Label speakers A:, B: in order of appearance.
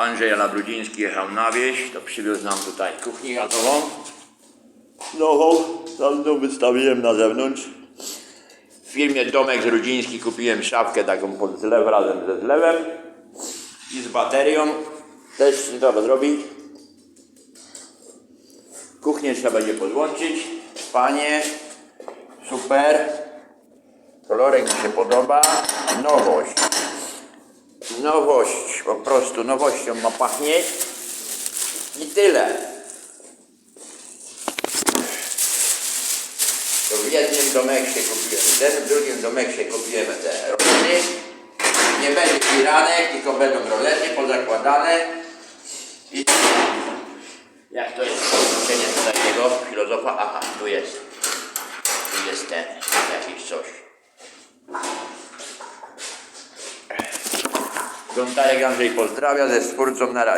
A: Andrzej Labrudziński jechał na wieś, to przywiózł nam tutaj kuchnię gazową. Nową, tamtą wystawiłem na zewnątrz. W firmie Domek Rudziński kupiłem szafkę taką pod zlew razem ze zlewem i z baterią. Też nie trzeba zrobić. Kuchnię trzeba będzie podłączyć. Spanie. Super. Kolorek mi się podoba. Nowość. Nowość. Po prostu nowością ma pachnieć. I tyle. To w jednym domeksie kupiłem ten, w drugim domeksie kupiłem te rolety. Nie będzie firanek, tylko będą rolety pozakładane. I jak to jest tłumaczenie tutaj jego filozofa? Aha, tu jest. Tu jest ten, jakiś coś. Gontarek Andrzej pozdrawia ze stwórcą na razie.